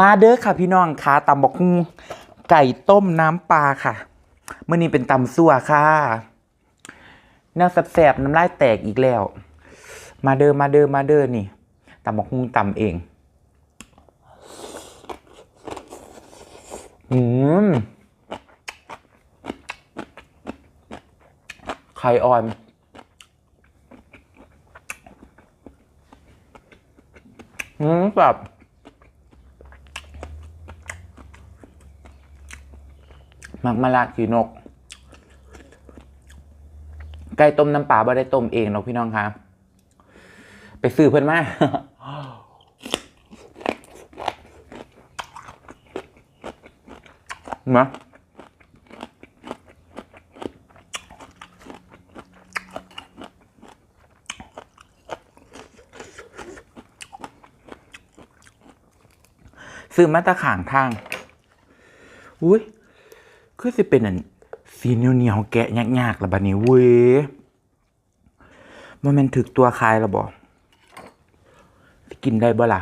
มาเด้อค่ะพี่น้องค่ะตำบักหุ่งไก่ต้มน้ำปลาค่ะเมื่อนี้เป็นตำซั่วค่ะแนวแสบๆน้ำลายแตกอีกแล้ว มาเด้อมาเด้อมาเด้อนี่ตำบักหุ่งตำเองอืมไข่อ่อนอืมแบบ มักมะลาขีนก ไก่ต้มน้ำปลาบ่ได้ต้มเองหรอกพี่น้องคะไปซื้อเพื่อนมามาซื้อมาตะข่างทาง อุ้ย คือสิเป็นอันสีเหนียวเนียวๆแกะยากๆละบัดนี้เว้ยมันเป็นถึกตัวคายละบ่สิกินได้บ่ล่ะ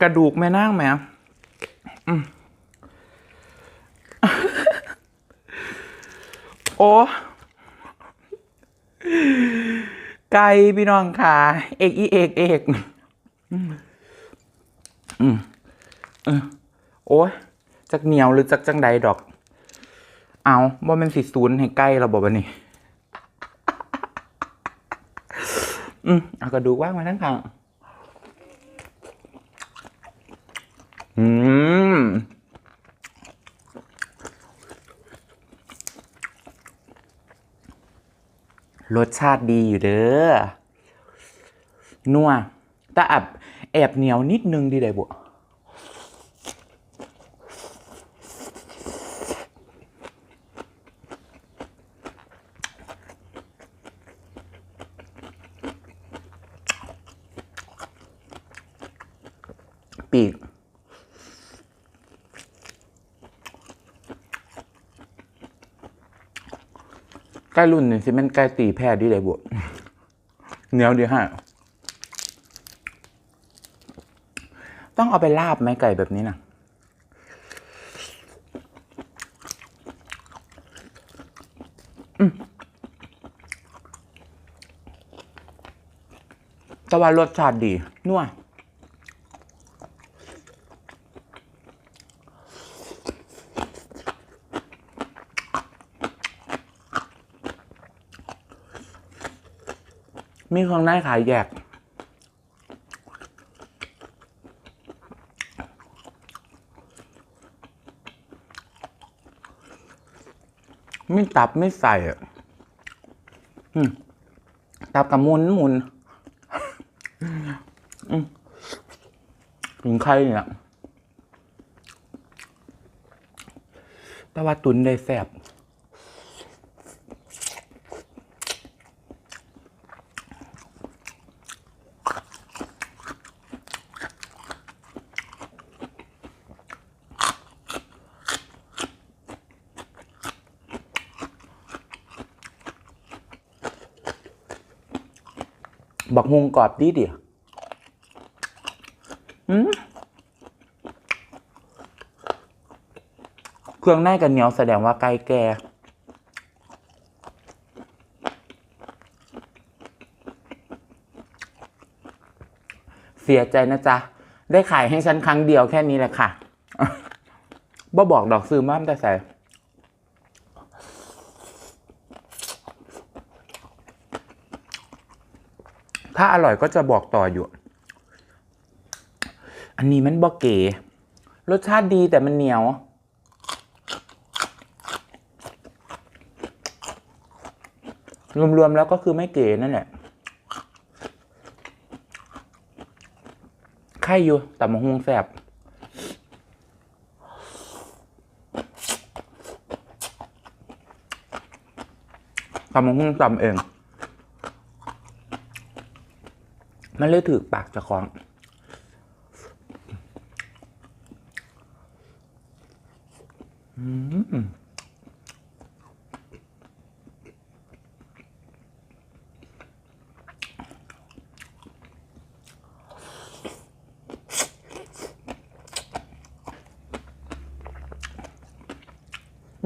กระดูกแม่นั่งแม่อืมโอ้ไก่พี่น้องค่ะ เอกอีเอกเอก อืม โอ้ยจักเหนียวหรือจักจังใดดอก เอาว่ามันสิศูนย์ให้ใกล้เราบอกว่านี่อืมเอากระดูกว่างมาทั้งข้างอืมรสชาติดีอยู่เด้อ นัวแต่แอบแอบเหนียวนิดนึงดีได้บ่ ปีก ใกล้รุ่นนี่สิแมันใกล้ตีแพทย์ดีได้บ่เหนียวดีฮะต้องเอาไปลาบไหมไก่แบบนี้นะอืมแต่ว่ารสชาติดีนัว มีเครื่องในขายแยก ไม่ตับไม่ใส่อะตับกับมุนมุนมถึงใครเนี่ยแต่ว่าตุนได้แซ่บ บักฮุงกรอบดีเดิอืมเครื่องในกันเหนียวแสดงว่าไก่แก่เสียใจนะจ๊ะ ได้ขายให้ฉันครั้งเดียวแค่นี้แหละค่ะบ่บอกดอกซื้อมาแต่ใส่ ถ้าอร่อยก็จะบอกต่ออยู่ อันนี้มันบอกเก๋รสชาติดีแต่มันเหนียว รวมๆแล้วก็คือไม่เก๋นั่นแหละไข่อยู่แต่มะฮวงแสบตำมะฮวงตำเอง มันเลยถือปากจะคล้อง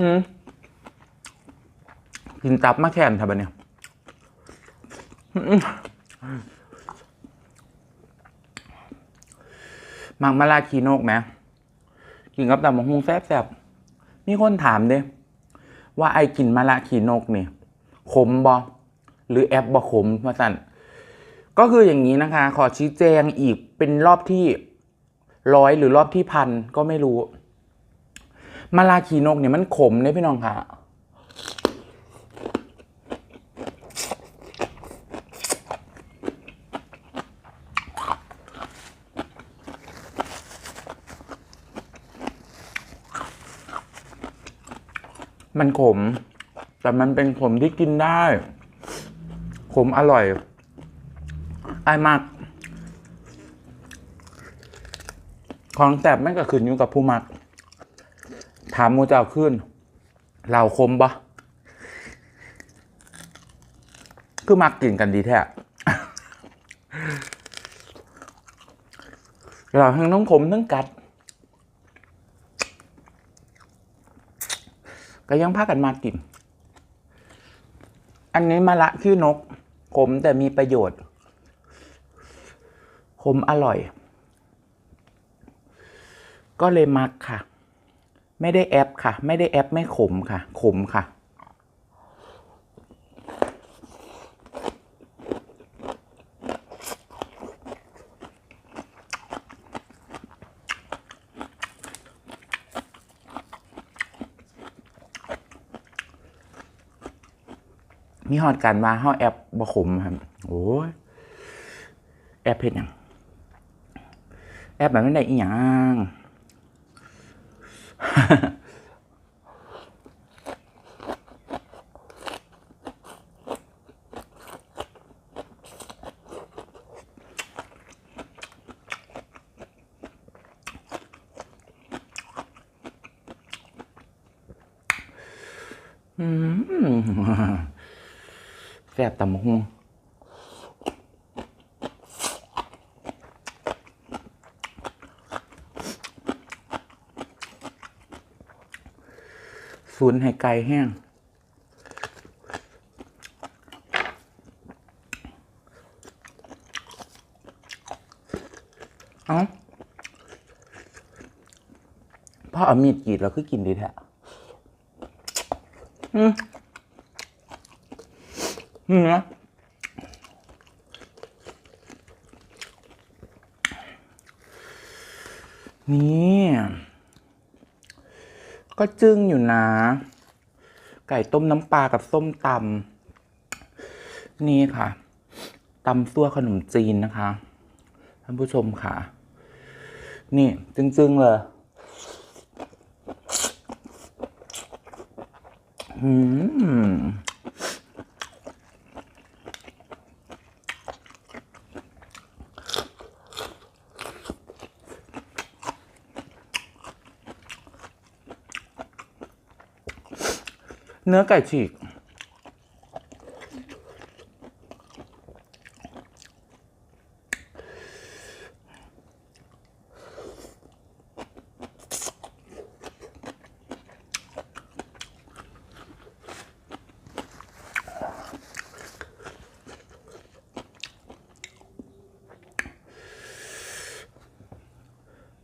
อืมกินตับมาแค่นทับเนี่ย มมักมาลาคีโนกไหมกินกับตำบักฮุงแซ่บๆมีคนถามเด้ว่าไอ้กินมาลาคีโนกเนี่ยขมบอหรือแอปบอขมมาสั่นก็คืออย่างนี้นะคะ ขอชี้แจงอีกเป็นรอบที่ร้อยหรือรอบที่พันก็ไม่รู้ มาลาคีนกเนี่ยมันขมเนี่ยพี่น้องค่ะ มันขม แต่มันเป็นขมที่กินได้ ขมอร่อยอายมาก ของแสบมันก็ขึ้นอยู่กับผู้มัก ถามมูเจ้าขึ้นเราคมปะคือมักกินกันดีแท้เราทั้งน้องขมทั้งกัด ก็ยังพากันมากิน อันนี้มะละขี้นก ขมแต่มีประโยชน์ ขมอร่อย ก็เลยมักค่ะ ไม่ได้แอปค่ะ ไม่ได้แอปไม่ขมค่ะ ขมค่ะ มีหอดกันว่าเฮาแอปบ่ขมครับ โอ้ยแอปเพ็ดหยังแอปแบบนั้นได้อีหยังอืม ซ่บตำบักหุงศูนย์ให้ไก่แห้งเอ้าพ่อเอามีดกรีดเราคือกินดีแท้อืม เนื้อนี่ ก็จึ้งอยู่นะ ไก่ต้มน้ำปลากับส้มตำนี่ค่ะตำซั่วขนมจีนนะคะ ท่านผู้ชมค่ะ นี่จึ้งๆเลยอืม เนื้อไก่ฉีก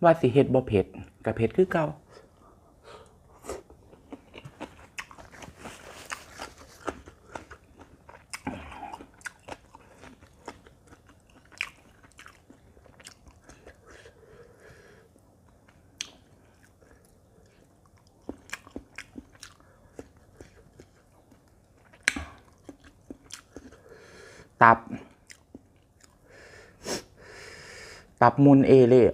ว่าสิเฮ็ดบ่เผ็ดกับเผ็ดคือเก่า ตับ ตับมุนเอเล่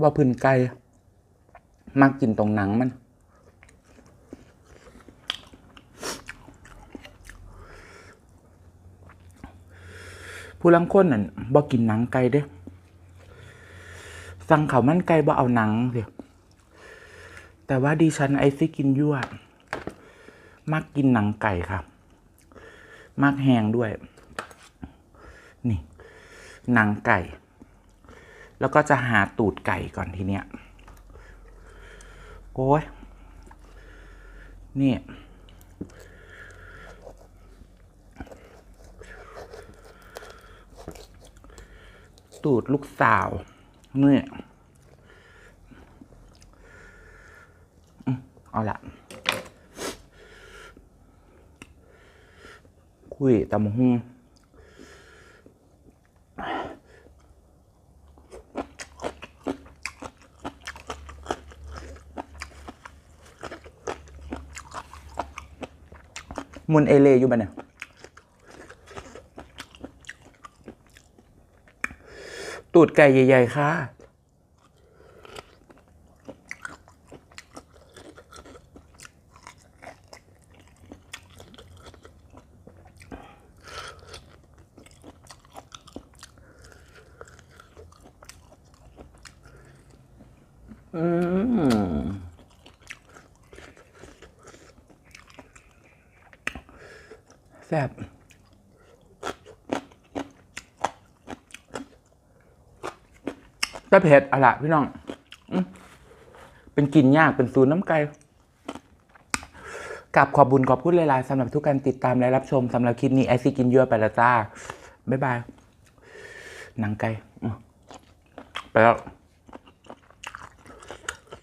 ว่าพื้นไก่มักกินตรงหนังมัน ผู้ลังคนนั่นบ่กินหนังไก่เด้ สั่งเขามันไก่บ่เอาหนังเดียแต่ว่าดิฉันไอซี่กินยั่วมักกินหนังไก่ค่ะ มักแหงด้วย นี่ หนังไก่ แล้วก็จะหาตูดไก่ก่อนทีเนี้ยโอ้ยนี่ ตูดลูกสาวนี่อืมเอาละคุยตำหุง มุนเอเลอยู่บ้านเนี่ยตูดไก่ใหญ่ ๆ ค่ะ อืม ซ่บแต่เผ็ดอะล่ะพี่น้อง เป็นกินยากเป็นศูนน้ำไก่กับขอบบุญขอบพูดหลายๆสำหรับทุกการติดตามและรับชมสำหรับคลิปนี้ไอซีกินยอะไปและจ้า บ๊ายบายหนังไก่ไปแล้ว